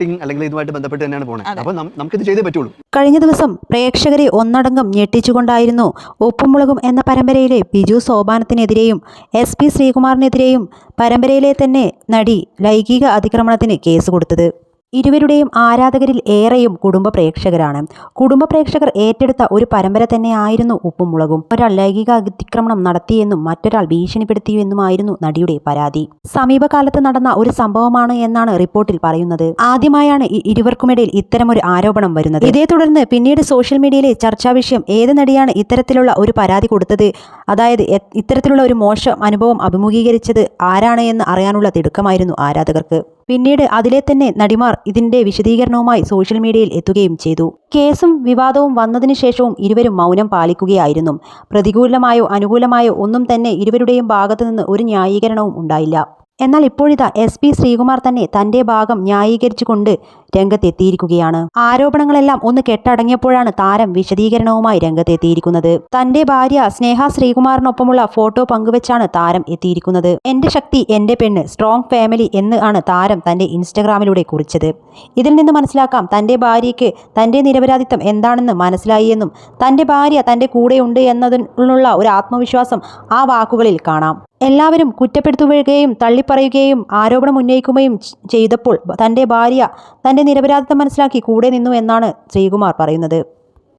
Acting അല്ലെങ്കിൽ ഇതുമായിട്ട് ബന്ധപ്പെട്ട് തന്നെയാണ് പോണത് അപ്പോൾ നമുക്കിത് ചെയ്തേ പറ്റുള്ളൂ. കഴിഞ്ഞ ദിവസം പ്രേക്ഷകരെ ഒന്നടങ്കം ഞെട്ടിച്ചുകൊണ്ടായിരുന്നു ഉപ്പുമുളകും എന്ന പരമ്പരയിലെ ബിജു സോപാനത്തിനെതിരെയും എസ് പി ശ്രീകുമാറിനെതിരെയും പരമ്പരയിലെ തന്നെ നടി ലൈംഗിക അതിക്രമണത്തിന് കേസ് കൊടുത്തത്. ഇരുവരുടെയും ആരാധകരിൽ ഏറെയും കുടുംബ പ്രേക്ഷകരാണ്. കുടുംബ പ്രേക്ഷകർ ഏറ്റെടുത്ത ഒരു പരമ്പര തന്നെയായിരുന്നു ഉപ്പും മുളകും ഒരാൾ ലൈംഗിക അതിക്രമണം നടത്തിയെന്നും മറ്റൊരാൾ ഭീഷണിപ്പെടുത്തിയെന്നുമായിരുന്നു നടിയുടെ പരാതി. സമീപകാലത്ത് നടന്ന ഒരു സംഭവമാണ് എന്നാണ് റിപ്പോർട്ടിൽ പറയുന്നത്. ആദ്യമായാണ് ഇരുവർക്കുമിടയിൽ ഇത്തരമൊരു ആരോപണം വരുന്നത്. ഇതേ തുടർന്ന് പിന്നീട് സോഷ്യൽ മീഡിയയിലെ ചർച്ചാ വിഷയം ഏത് നടിയാണ് ഇത്തരത്തിലുള്ള ഒരു പരാതി കൊടുത്തത് അതായത് ഇത്തരത്തിലുള്ള ഒരു മോശം അനുഭവം അഭിമുഖീകരിച്ചത് ആരാണ് എന്ന് അറിയാനുള്ള തിടുക്കമായിരുന്നു ആരാധകർക്ക്. പിന്നീട് അതിലെ തന്നെ നടിമാർ ഇതിന്റെ വിശദീകരണവുമായി സോഷ്യൽ മീഡിയയിൽ എത്തുകയും ചെയ്തു. കേസും വിവാദവും വന്നതിനു ശേഷവും ഇരുവരും മൗനം പാലിക്കുകയായിരുന്നു. പ്രതികൂലമായോ അനുകൂലമായോ ഒന്നും തന്നെ ഇരുവരുടെയും ഭാഗത്തു നിന്ന് ഒരു ന്യായീകരണവും ഉണ്ടായില്ല. എന്നാൽ ഇപ്പോഴിതാ എസ് പി ശ്രീകുമാർ തന്നെ തന്റെ ഭാഗം ന്യായീകരിച്ചുകൊണ്ട് രംഗത്തെത്തിയിരിക്കുകയാണ്. ആരോപണങ്ങളെല്ലാം ഒന്ന് കെട്ടടങ്ങിയപ്പോഴാണ് താരം വിശദീകരണവുമായി രംഗത്തെത്തിയിരിക്കുന്നത്. തന്റെ ഭാര്യ സ്നേഹ ശ്രീകുമാറിനൊപ്പമുള്ള ഫോട്ടോ പങ്കുവച്ചാണ് താരം എത്തിയിരിക്കുന്നത്. എന്റെ ശക്തി എന്റെ പെണ്ണ് സ്ട്രോങ് ഫാമിലി എന്ന് ആണ് താരം തന്റെ ഇൻസ്റ്റഗ്രാമിലൂടെ കുറിച്ചത്. ഇതിൽ നിന്ന് മനസ്സിലാക്കാം തന്റെ ഭാര്യയ്ക്ക് തന്റെ നിരപരാധിത്വം എന്താണെന്ന് മനസ്സിലായി എന്നും തന്റെ ഭാര്യ തന്റെ കൂടെയുണ്ട് എന്നതിനുള്ള ഒരു ആത്മവിശ്വാസം ആ വാക്കുകളിൽ കാണാം. എല്ലാവരും കുറ്റപ്പെടുത്തുകയും തള്ളിപ്പറയുകയും ആരോപണം ഉന്നയിക്കുകയും ചെയ്തപ്പോൾ തന്റെ ഭാര്യ തന്റെ നിരപരാധിത്വം മനസ്സിലാക്കി കൂടെ നിന്നു എന്നാണ് ശ്രീകുമാർ പറയുന്നത്.